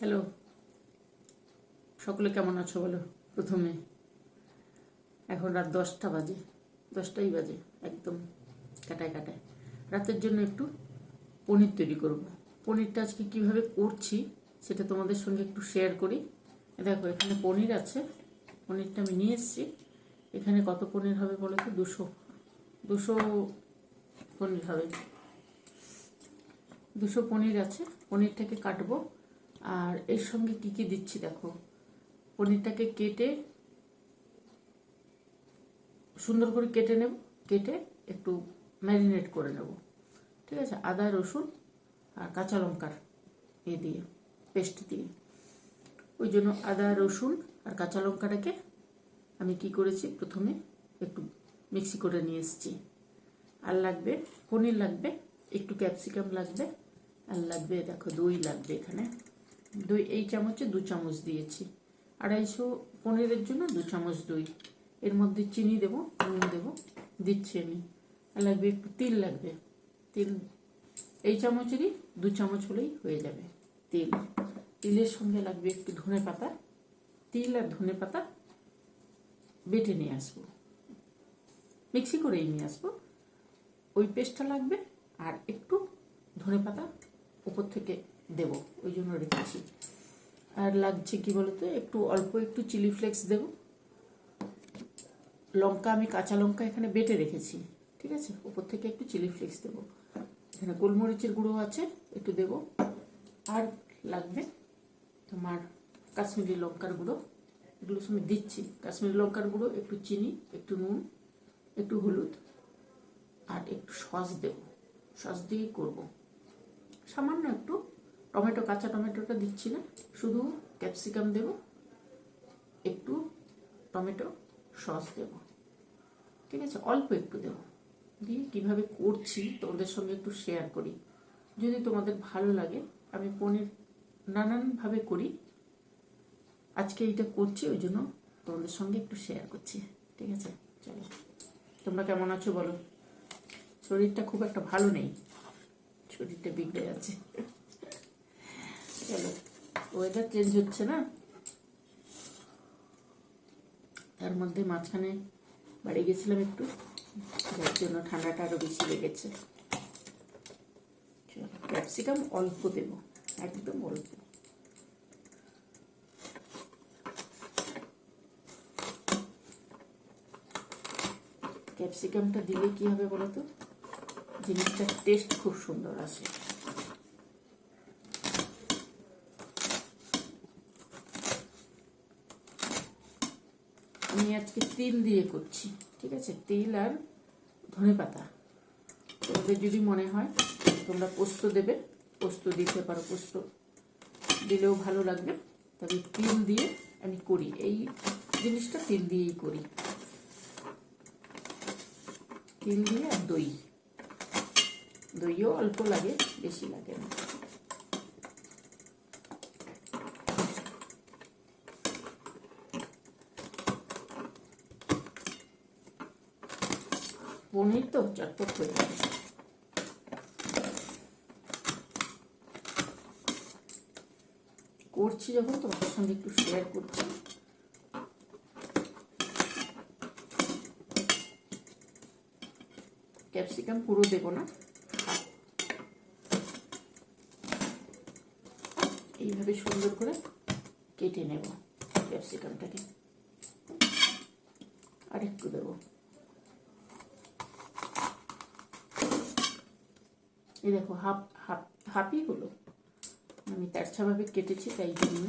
Hello. সকলে কেমন আছো বলো? প্রথমে। এখন রাত দশটা বাজে। দশটাই বাজে, একদম কাটায় কাটায়। রাতের জন্য একটু পনির তৈরি করব। পনিরটা আজকে কীভাবে করছি সেটা তোমাদের সঙ্গে একটু শেয়ার করি। দেখো, এখানে পনির আছে। পনিরটা আমি নিয়ে এসেছি। এখানে কত পনির হবে বলো তো? দুশো। দুশো পনির হবে। দুশো পনির আছে। পনিরটাকে কাটবো। আর এর সঙ্গে কি কি দিচ্ছি দেখো? পনিরটাকে কেটে সুন্দর করে কেটে নেব, কেটে একটু ম্যারিনেট করে নেব। ঠিক আছে? আদা, রসুন আর কাঁচা লঙ্কার এ দিয়ে, পেস্ট দিয়ে। ওই জন্য আদা, রসুন আর কাঁচা লঙ্কাটাকে আমি কি করেছি? প্রথমে একটু মিক্সি করে নিয়ে এসেছি। আর লাগবে, পনির লাগবে, একটু ক্যাপসিকাম লাগবে, আর লাগবে দেখো দই লাগবে এখানে। দই, এই চামচে দু চামচ দিয়েছি। আড়াইশো পনিরের জন্য দু চামচ দই। এর মধ্যে চিনি দেবো, নুন দেবো, দিচ্ছি আমি। আর লাগবে একটু তিল লাগবে। তিল, এই চামচেরই দু চামচ হলেই হয়ে যাবে তিল। তিলের সঙ্গে লাগবে একটু ধনে পাতা। তিল আর ধনে পাতা বেটে নিয়ে আসব। মিক্সি করেই নিয়ে আসব। ওই পেস্টটা লাগবে আর একটু ধনে পাতা উপর থেকে দেব, ওই জন্য রেখেছি আর লাগছে কি বলতো, একটু অল্প একটু চিলি ফ্লেক্স দেব। লঙ্কা আমি কাঁচা লঙ্কা এখানে বেটে রেখেছি, ঠিক আছে? উপর থেকে একটু চিলি ফ্লেক্স দেব। এখানে গোলমরিচের গুঁড়ো আছে, একটু দেব। আর লাগবে তোমার কাশ্মীরি লঙ্কার গুঁড়ো। এগুলো সময় দিচ্ছি। কাশ্মীরি লঙ্কার গুঁড়ো, একটু চিনি, একটু নুন, একটু হলুদ, আর একটু সস দেব। সস দিয়েই করব। সামান্য একটু টমেটো, কাঁচা টমেটোটা দিচ্ছি না। শুধু ক্যাপসিকাম দেব, একটু টমেটো সস দেব। ঠিক আছে? অল্প একটু দেব। দিয়ে কীভাবে করছি তোমাদের সঙ্গে একটু শেয়ার করি। যদি তোমাদের ভালো লাগে, আমি পনির নানানভাবে করি। আজকে এইটা করছি, ওই জন্য তোমাদের সঙ্গে একটু শেয়ার করছি। ঠিক আছে? চলো। তোমরা কেমন আছো বলো? শরীরটা খুব একটা ভালো নেই। শরীরটা বিগড়ে যাচ্ছে। চলো ওয়েদার চেঞ্জ হচ্ছে না? তার মধ্যে মাঝখানে বাড়ি গেছিলাম একটু। যার জন্য ঠান্ডাটা আরও বেশি লেগেছে। ক্যাপসিকাম অল্প দেব, একদম অল্প। ক্যাপসিকামটা দিলে কি হবে বলো তো? জিনিসটার টেস্ট খুব সুন্দর আসে। আমি আজকে তিল দিয়ে করছি, ঠিক আছে? তিল আর ধনে পাতা। তোমাদের যদি মনে হয়, তোমরা পোস্ত দেবে। পোস্ত দিতে পারো, পোস্ত দিলেও ভালো লাগবে। তবে তিল দিয়ে আমি করি, এই জিনিসটা তিল দিয়েই করি। তিল দিয়ে আর দই। দইও অল্প লাগে, বেশি লাগে না। পনির তো চটপট হয়ে যাবে করছি যখন, তোমাদের সঙ্গে একটু শেয়ার করছি। ক্যাপসিকাম পুরো দেব না। এইভাবে সুন্দর করে কেটে নেব ক্যাপসিকামটাকে আর একটু দেব। এই দেখো, হাফ হাফ, হাফই হলো। আমি তেরছাভাবে কেটেছি, তাই জন্য।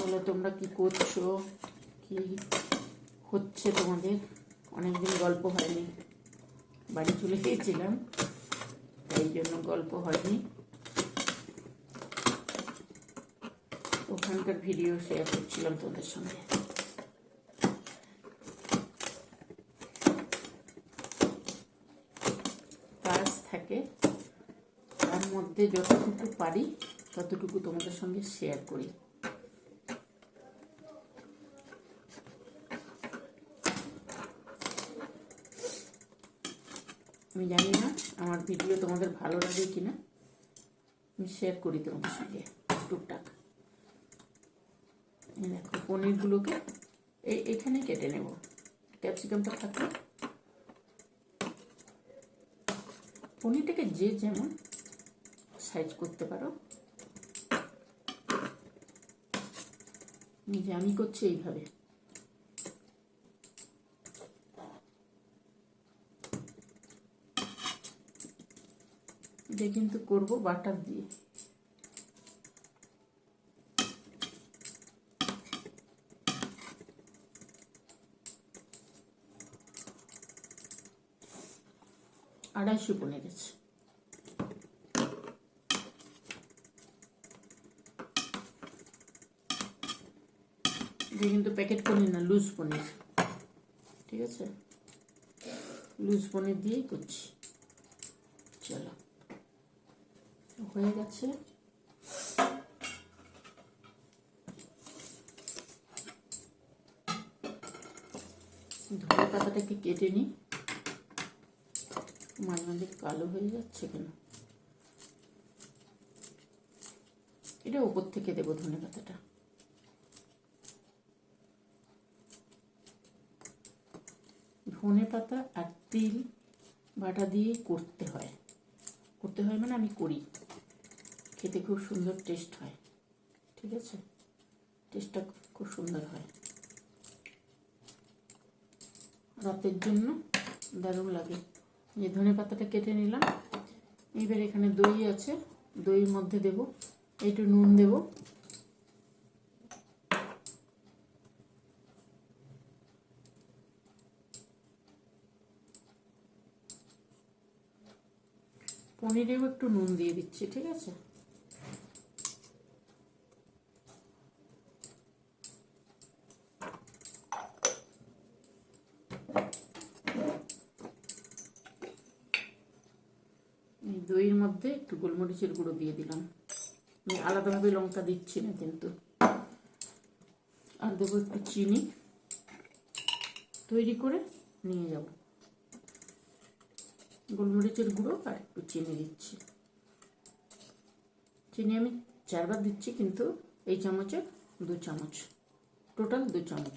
বলো তোমরা কি করছ? কি হচ্ছে তোমাদের? অনেকদিন গল্প হয়নি। বাড়ি চলে গিয়েছিলাম, তাই জন্য গল্প হয়নি। ওখানকার ভিডিও শেয়ার করছিলাম তোমাদের সঙ্গে। থাকে, তার মধ্যে যতটুকু পারি ততটুকু তোমাদের সঙ্গে শেয়ার করি। আমি জানি না আমার ভিডিও তোমাদের ভালো লাগে কি না আমি শেয়ার করি তোমাদের সঙ্গে টুকটাক। দেখো, পনিরগুলোকে এই এখানে কেটে নেব। ক্যাপসিকামটা থাকলে পনিরটাকে যে যেমন সাইজ করতে পারো। যে আমি করছি এইভাবে। এটা কিন্তু করব বাটার দিয়ে। আড়াইশো এটা কিন্তু প্যাকেট পনির না লুজ পনির। ঠিক আছে? লুজ পনির দিয়েই করছি। চলো। হয়ে গেছে। ধনে পাতাটাকে কেটে নিই। মাঝে কালো হয়ে যাচ্ছে কেন? এটা উপর থেকে দেবো ধনে পাতাটা ধনে পাতা আর তিল বাটা দিয়ে করতে হয়। করতে হয় মানে আমি করি। খেতে খুব সুন্দর টেস্ট হয়। ঠিক আছে? টেস্টটা খুব সুন্দর হয়। রাতের জন্য দারুণ লাগে। যে ধনে পাতাটা কেটে নিলাম। এবার এখানে দই আছে। দইয়ের মধ্যে দেব। একটু নুন দেব। পনিরেও একটু নুন দিয়ে দিচ্ছি, ঠিক আছে এই দইয়ের মধ্যে একটু গোলমরিচের গুঁড়ো দিয়ে দিলাম। আমি আলাদাভাবে লঙ্কা দিচ্ছি না কিন্তু। আর দেবো একটু চিনি। তৈরি করে নিয়ে যাব। গোলমরিচের গুঁড়ো আর একটু চিনি দিচ্ছি। চিনি আমি চারবার দিচ্ছি কিন্তু এই চামচের দু চামচ। টোটাল দু চামচ।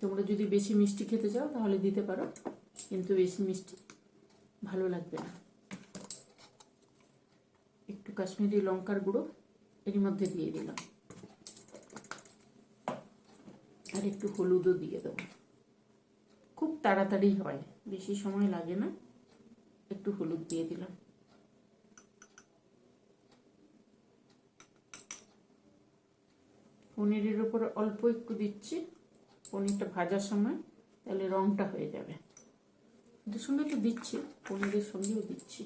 তোমরা যদি বেশি মিষ্টি খেতে চাও তাহলে দিতে পারো, কিন্তু বেশি মিষ্টি ভালো লাগবে না। কাশ্মীরি লঙ্কার গুঁড়ো এর মধ্যে দিয়ে দিলাম। আর একটু হলুদও দিয়ে দেবো। খুব তাড়াতাড়ি হয়, বেশি সময় লাগে না। একটু হলুদ দিয়ে দিলাম। পনিরের ওপর অল্প একটু দিচ্ছি, পনিরটা ভাজার সময়, তাহলে রংটা হয়ে যাবে। এটার সঙ্গে তো দিচ্ছি, পনিরের সঙ্গেও দিচ্ছি।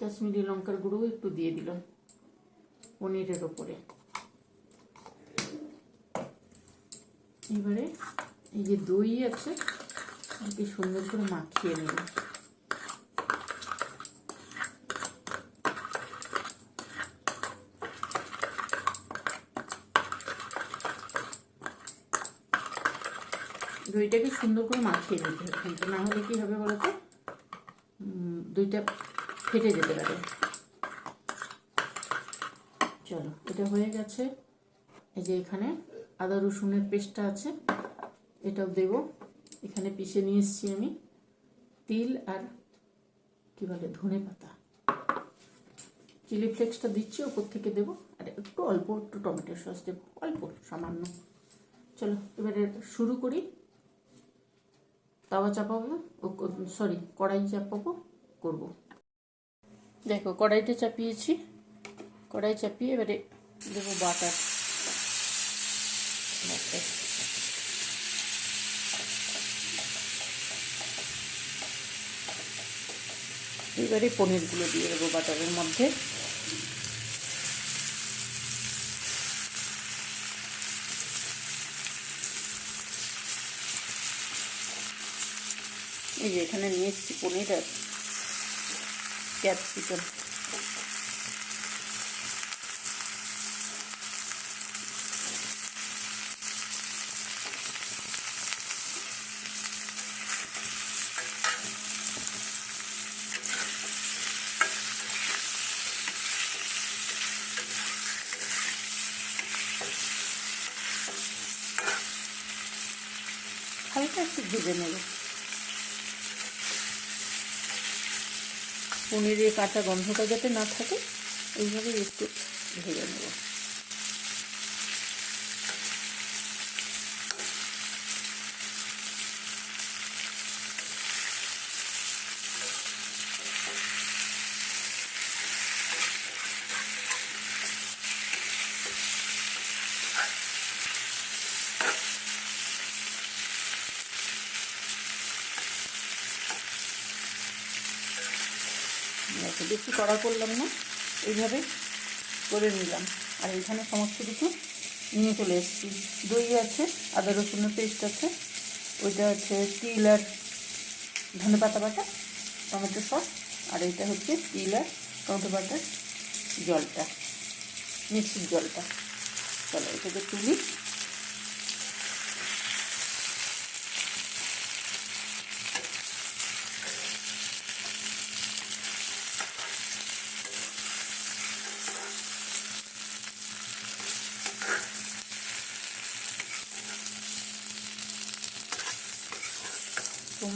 কাশ্মীরি লঙ্কার গুঁড়ো একটু দিয়ে দিলাম পনিরের ওপরে। এবারে এই যে দই আছে এটি সুন্দর করে মাখিয়ে নেব। দইটাকে সুন্দর করে মাখিয়ে নিতে হবে। না হলে কি হবে বলতো? দইটা ফেটে যেতে পারে। চলো, এটা হয়ে গেছে। এই যে এখানে আদা রসুনের পেস্টটা আছে, এটাও দেব। এখানে পিষে নিয়ে এসেছি আমি। তিল আর কি বলে, ধনে পাতা। চিলি ফ্লেক্সটা দিচ্ছি, ওপর থেকে দেবো। আর, একটু অল্প, একটু টমেটো সস দেবো। অল্প, সামান্য। চলো, এবারে শুরু করি। তাওয়া চাপাবো, ও সরি কড়াই চাপাবো, করব। দেখো কড়াইটা চাপিয়েছি। কড়াই চাপিয়ে এবারে দেবো বাটার। এবারে পনিরগুলো দিয়ে দেবো বাটারের মধ্যে। এই যে এখানে নিয়ে এসেছি পনির আর capsicum. Hareketli güzel olur. পনিরের কাঁচা গন্ধটা যাতে না থাকে এইভাবে একটু ভেজে নেব। দেখো বেশি কড়া করলাম না, এইভাবে করে নিলাম। আর এখানে সমস্ত কিছু নিয়ে চলে এসেছি। দই আছে, আদা রসুনের পেস্ট আছে, ওইটা হচ্ছে তিল আর ধনে পাতা বাটা, টমেটো সস, আর এটা হচ্ছে তিল আর টমেটো বাটার জলটা, মিক্সির জলটা। চলো এটাকে তুলি।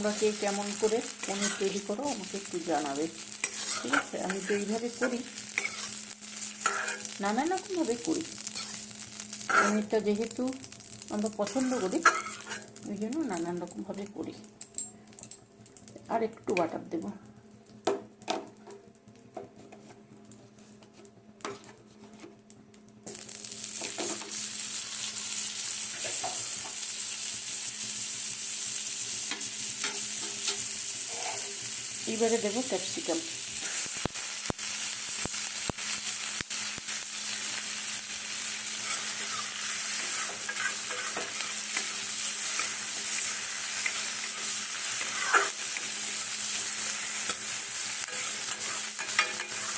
তোমরা কে কেমন করে পনির তৈরি করো, আমাকে একটু জানাবে। ঠিক আছে? আমি তো এইভাবে করি। নানা রকমভাবে করি। পনিরটা যেহেতু আমরা পছন্দ করি, ওই জন্য নানান রকমভাবে করি। আর একটু বাটার দেবো। এবারে দেবো ক্যাপসিকাম।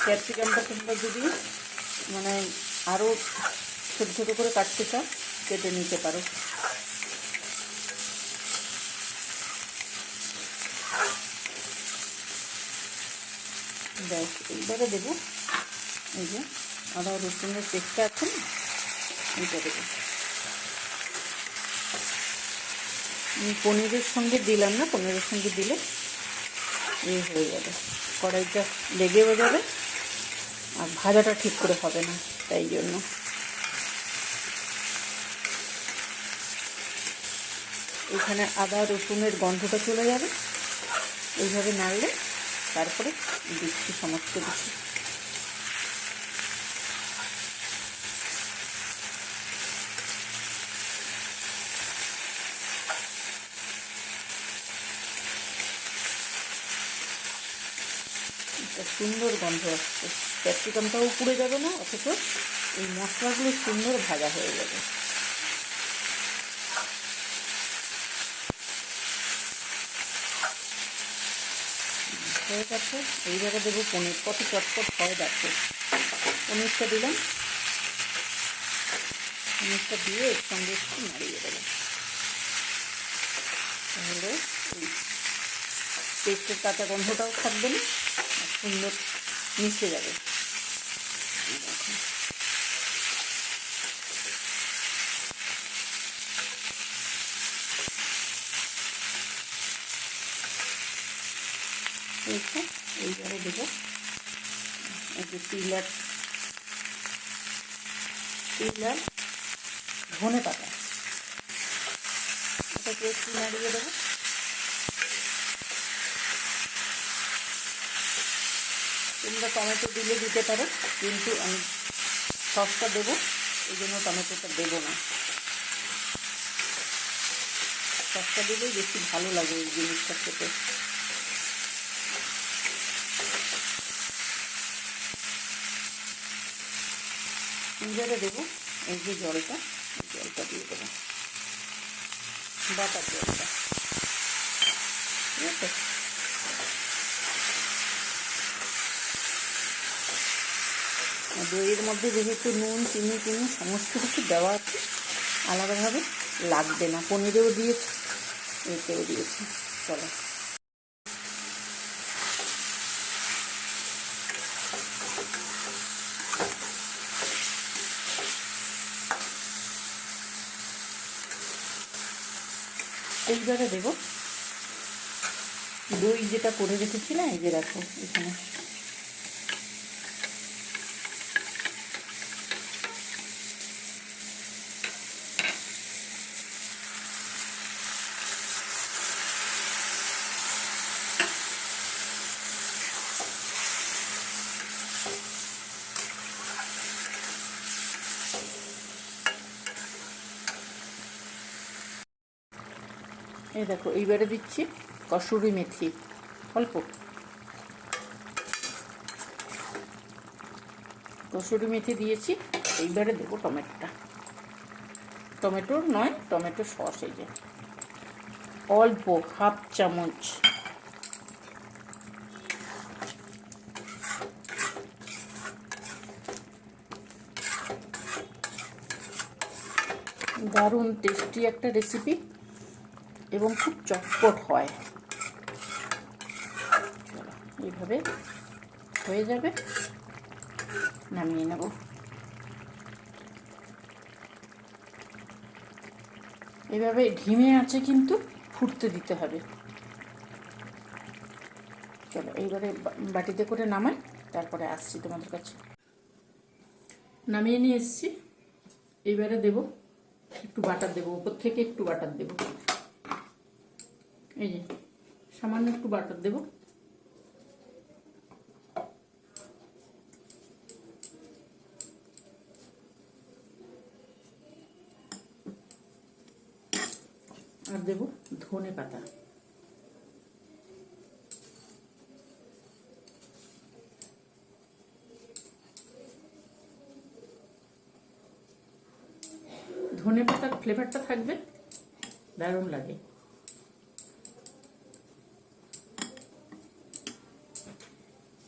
ক্যাপসিকামটা তোমরা যদি মানে আরও ছোটো ছোটো করে কাটতে চাও, কেটে নিতে পারো। ব্যাস এইবারে দেবো। এই যে, আদা রসুনের পেস্টটা আছে না, এইটা দেবো। পনিরের সঙ্গে দিলাম না, পনিরের সঙ্গে দিলে এই হয়ে যাবে। কড়াইটা লেগেও যাবে আর ভাজাটা ঠিক করে হবে না, তাই জন্য। এখানে আদা রসুনের গন্ধটা চলে যাবে। এইভাবে নাড়লে তারপরে দিচ্ছি সমস্ত কিছু। সুন্দর গন্ধ আসছে। ক্যাপসিকামটাও পুড়ে যাবে না, অথচ এই মশলাগুলো সুন্দর ভাজা হয়ে যাবে। হয়ে গেছে এইভাবে দেবো পনির। কত চটপট হয় দেখো। পনিরটা দিলাম। পনিরটা দিয়ে এর সঙ্গে একটু নাড়িয়ে দেবো। তাহলে পেস্টের কাঁচা গন্ধটাও থাকবে না, আর সুন্দর মিশে যাবে। এইটা এইবারে দেবো। এই যে ধনে পাতা। এটাকে একটু নাড়িয়ে দেবো। তোমরা টমেটো দিলে দিতে পারো, কিন্তু আমি সসটা দেবো, এই জন্য টমেটোটা দেবো না। সসটা দিলেই বেশি ভালো লাগে এই জিনিসটা খেতে। এবারে দেবো, এই যে জলটা জলটা দিয়ে দেবো। বাটার জলটা। ঠিক আছে? দইয়ের মধ্যে যেহেতু নুন, চিনি চিনি, সমস্ত কিছু দেওয়া আছে, আলাদাভাবে লাগবে না। পনিরেও দিয়েছি এতেও দিয়েছি। চলো। এইবারে দেবো। দই যেটা করে রেখেছি না এই যে রাখো এখানে। এই দেখো, এইবারে দিচ্ছি কসুরি মেথি, অল্প। কসুরি মেথি দিয়েছি, এইবারে দেবো টমেটোটা। টমেটো নয়, টমেটো সস এই যে। অল্প, হাফ চামচ। দারুণ টেস্টি একটা রেসিপি এবং খুব চটপট হয়। এইভাবে হয়ে যাবে। নামিয়ে নেব। এভাবে ঢিমে আছে কিন্তু ফুটতে দিতে হবে। চলো, এইবারে বাটিতে করে নামাই, তারপরে আসছি তোমাদের কাছে। নামিয়ে নিয়ে এসছি। এইবারে দেব, একটু বাটার দেবো, উপর থেকে একটু বাটার দেবো। এই যে, সামান্য একটু বাটার দেব। আর দেব ধনে পাতা। ধনে পাতার ফ্লেভারটা থাকবে, দারুণ লাগে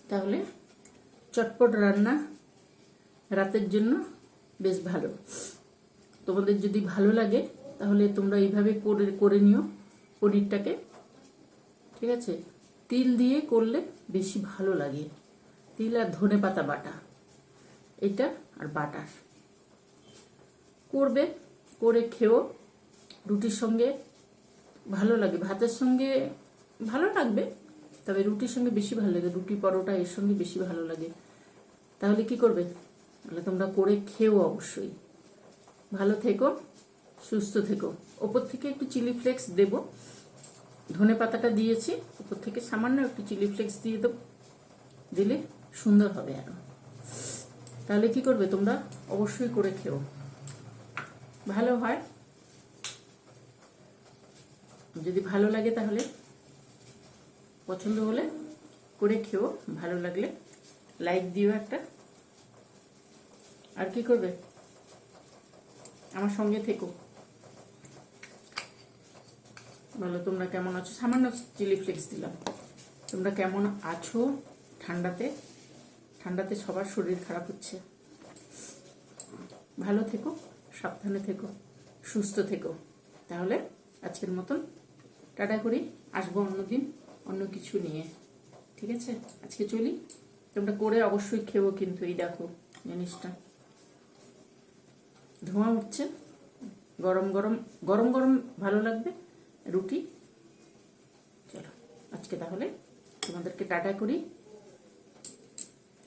তাহলে চটপট রান্না রাতের জন্য বেশ ভালো। তোমাদের যদি ভালো লাগে, তাহলে তোমরা এইভাবে করে করে নিও পনিরটাকে। ঠিক আছে? তিল দিয়ে করলে বেশি ভালো লাগে। তিল আর ধনে পাতা বাটা। এটা আর বাটার। করবে, করে খেও। রুটির সঙ্গে ভালো লাগে। ভাতের সঙ্গে ভালো লাগবে, তবে রুটির সঙ্গে বেশি ভালো লাগে। রুটি পরোটা এর সঙ্গে বেশি ভালো লাগে। তাহলে কি করবে? তাহলে তোমরা করে খেও অবশ্যই। ভালো থেকো, সুস্থ থেকো। ওপর থেকে একটু চিলি ফ্লেক্স দেব। ধনে পাতাটা দিয়েছি, ওপর থেকে সামান্য একটু চিলি ফ্লেক্স দিয়ে দেবো। দিলে সুন্দর হবে আরও। তাহলে কি করবে তোমরা? অবশ্যই করে খেও। ভালো হয়? যদি ভালো লাগে তাহলে, পছন্দ হলে করে খেও, ভালো লাগলে লাইক দিও একটা। আর কি করবে? আমার সঙ্গে থেকো। বলো, তোমরা কেমন আছো? সামান্য চিলি ফ্লেক্স দিলাম। তোমরা কেমন আছো ঠান্ডাতে? ঠান্ডাতে সবার শরীর খারাপ হচ্ছে। ভালো থেকো, সাবধানে থেকো, সুস্থ থেকো। তাহলে আজকের মতন টাটা করি। আসব অন্যদিন, অন্য কিছু নিয়ে। ঠিক আছে? আজকে চলি। তোমরা করে অবশ্যই খেয়েও কিন্তু এই দেখো জিনিসটা। ধোঁয়া উঠছে। গরম গরম গরম গরম ভালো লাগবে? রুটি? চলো, আজকে তাহলে তোমাদেরকে টাটা করি।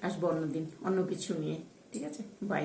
আসব অন্যদিন, অন্য কিছু নিয়ে, ঠিক আছে? বাই